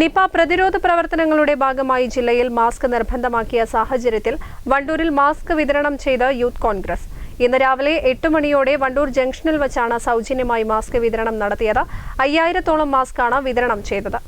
Nipah പ്രതിരോധ പ്രവർത്തനങ്ങളുടെ ഭാഗമായി ജില്ലയിൽ മാസ്ക് നിർബന്ധമാക്കിയ സാഹചര്യത്തിൽ വണ്ടൂരിൽ മാസ്ക് വിതരണം ചെയ്ത യൂത്ത് കോൺഗ്രസ്. ഇന്ന് രാവിലെ എട്ട് മണിയോടെ വണ്ടൂർ ജംഗ്ഷനിൽ വച്ചാണ് സൗജന്യമായി മാസ്ക് വിതരണം നടത്തിയത്. അയ്യായിരത്തോളം മാസ്കാണ് വിതരണം ചെയ്തത്.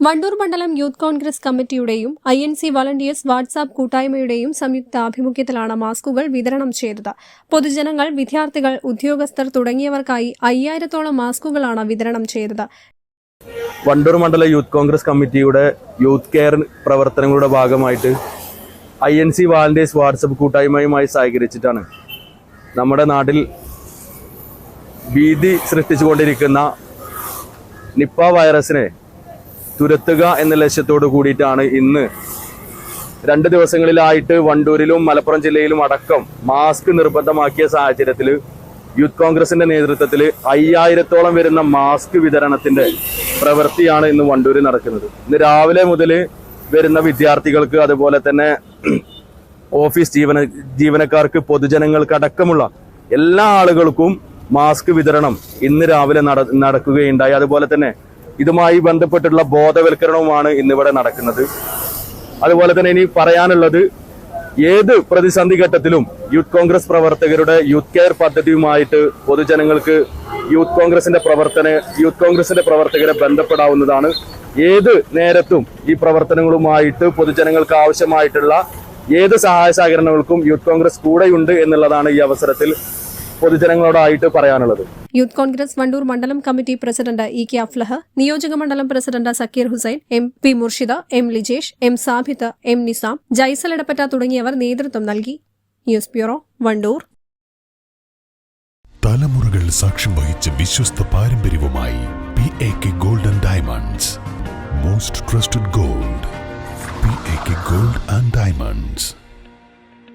വണ്ടൂർ മണ്ഡലം youth Congress കമ്മിറ്റിയുടെയും I N C volunteers WhatsApp കൂട്ടായ്മയുടെയും സംയുക്ത ആഭിമുഖ്യത്തിലാണ് മാസ്കുകൾ വിതരണം ചെയ്തത്. പൊതുജനങ്ങൾ വിദ്യാർത്ഥികൾ ഉദ്യോഗസ്ഥർ തുടങ്ങിയവർക്കായി അയ്യായിരത്തോളം മാസ്കുകളാണ് വിതരണം ചെയ്തത്. വണ്ടൂർ മണ്ഡല യൂത്ത് കോൺഗ്രസ് കമ്മിറ്റിയുടെ യൂത്ത് കെയർ പ്രവർത്തനങ്ങളുടെ ഭാഗമായിട്ട് I N C volunteers WhatsApp കൂട്ടായ്മയുമായി സഹകരിച്ചിട്ടാണ് നമ്മുടെ നാട്ടിൽ ഭീതി സൃഷ്ടിച്ചുകൊണ്ടിരിക്കുന്ന നിപ്പ വൈറസിനെ തുരത്തുക എന്ന ലക്ഷ്യത്തോട് കൂടിയിട്ടാണ് ഇന്ന് രണ്ട് ദിവസങ്ങളിലായിട്ട് വണ്ടൂരിലും മലപ്പുറം ജില്ലയിലും അടക്കം മാസ്ക് നിർബന്ധമാക്കിയ സാഹചര്യത്തിൽ യൂത്ത് കോൺഗ്രസിന്റെ നേതൃത്വത്തിൽ അയ്യായിരത്തോളം വരുന്ന മാസ്ക് വിതരണത്തിന്റെ പ്രവൃത്തിയാണ് ഇന്ന് വണ്ടൂരിൽ നടക്കുന്നത്. ഇന്ന് രാവിലെ മുതൽ വരുന്ന വിദ്യാർത്ഥികൾക്ക് അതുപോലെ തന്നെ ഓഫീസ് ജീവന ജീവനക്കാർക്ക് പൊതുജനങ്ങൾക്ക് അടക്കമുള്ള എല്ലാ ആളുകൾക്കും മാസ്ക് വിതരണം ഇന്ന് രാവിലെ നട നടക്കുകയുണ്ടായി. അതുപോലെ തന്നെ ഇതുമായി ബന്ധപ്പെട്ടുള്ള ബോധവൽക്കരണവുമാണ് ഇന്നിവിടെ നടക്കുന്നത്. അതുപോലെ തന്നെ ഇനി പറയാനുള്ളത് ഏത് പ്രതിസന്ധി ഘട്ടത്തിലും യൂത്ത് കോൺഗ്രസ് പ്രവർത്തകരുടെ യൂത്ത് കെയർ പദ്ധതിയുമായിട്ട് പൊതുജനങ്ങൾക്ക് യൂത്ത് കോൺഗ്രസിന്റെ പ്രവർത്തന യൂത്ത് കോൺഗ്രസിന്റെ പ്രവർത്തകരെ ബന്ധപ്പെടാവുന്നതാണ്. ഏത് നേരത്തും ഈ പ്രവർത്തനങ്ങളുമായിട്ട് പൊതുജനങ്ങൾക്ക് ആവശ്യമായിട്ടുള്ള ഏത് സഹായ സഹകരണങ്ങൾക്കും യൂത്ത് കോൺഗ്രസ് കൂടെയുണ്ട് എന്നുള്ളതാണ് ഈ അവസരത്തിൽ പൊതുജനങ്ങളോടായിട്ട് പറയാനുള്ളത്. യൂത്ത് കോൺഗ്രസ് വണ്ടൂർ മണ്ഡലം committee president E K Aflah നിയോജക മണ്ഡലം president Sakkeer Hussain M P Murshida M Lijesh M Sabith M Nizam Jaisal Edappatta തുടങ്ങിയവർ നേതൃത്വം നൽകി. News bureau Wandoor. തലമുറകൾ സാക്ഷ്യം വഹിച്ച വിശ്വസ്ത പാരമ്പര്യവുമായി P A K Gold and Diamonds most trusted gold P A K Gold and Diamonds